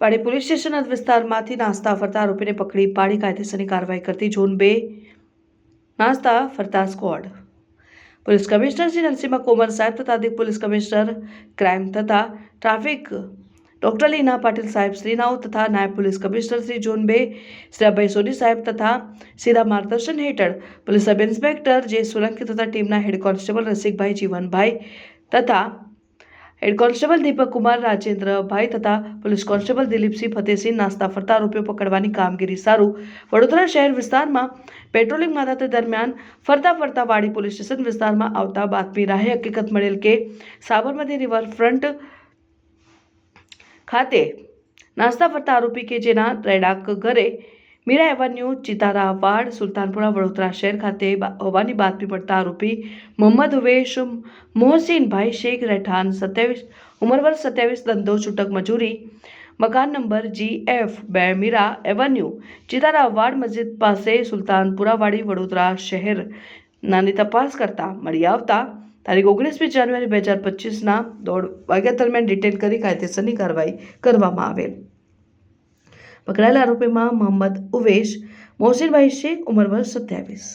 પાડી police station વિસ્તારમાંથી નાસ્તા ફરતા આરોપીને પકડી પાડી કાયદેસરની કાર્યવાહી કરતી ઝોન બે નાસ્તા ફરતા squad police commissioner Shri Narsimha Komar સાહેબ તથા અધિક પોલીસ કમિશનર ક્રાઇમ તથા ટ્રાફિક ડોક્ટર લીના પાટીલ સાહેબ શ્રીનાઓ તથા નાયબ પોલીસ કમિશનર શ્રી ઝોન બે શ્રી અભય સોની સાહેબ તથા સીધા માર્ગદર્શન હેઠળ પોલીસ સબ ઇન્સ્પેક્ટર જે સોલંકી તથા ટીમના હેડ કોન્સ્ટેબલ રસિકભાઈ જીવનભાઈ તથા હેડ કોન્સ્ટેબલ દીપક કુમાર રાજેન્દ્રભાઈ તથા પોલીસ કોન્સ્ટેબલ દિલીપસિંહ ફતેહસિંહ નાસ્તા ફરતા આરોપીઓ પકડવાની કામગીરી સારું. વડોદરા શહેર વિસ્તારમાં પેટ્રોલિંગ મારતા દરમિયાન ફરતા ફરતા વાડી પોલીસ સ્ટેશન વિસ્તારમાં આવતા બાતમી રાહે હકીકત મળેલ કે સાબરમતી રિવરફ્રન્ટ ખાતે નાસ્તા ફરતા આરોપી કે જેના રેડાક ઘરે મીરા એવન્યુ, ચિતારા વાડ, સુલતાનપુરા, વડોદરા શહેર ખાતે હોવાની બાતમી પડતા આરોપી મોહમ્મદ ઉવેશ, મોહસિનભાઈ શેખ રહેઠાણ, સત્યાવીસ, ઉંમર વર્ષ સત્યાવીસ, ધંધો, છૂટક મજૂરી, મકાન નંબર જી એફ બે, મીરા એવન્યુ, ચિતારા વાડ મસ્જિદ પાસે સુલતાનપુરાવાડી વડોદરા શહેર. નાની તપાસ કરતા મળી આવતા તારીખ ઓગણીસમી જાન્યુઆરી બે હજાર પચીસના દોઢ વાગ્યા દરમિયાન ડિટેન કરી કાયદેસરની કાર્યવાહી કરવામાં આવેલ. પકડાયેલા આરોપીમાં મોહમ્મદ ઉવેશ મોહસિનભાઈ શેખ ઉંમર વર્ષ સત્યાવીસ.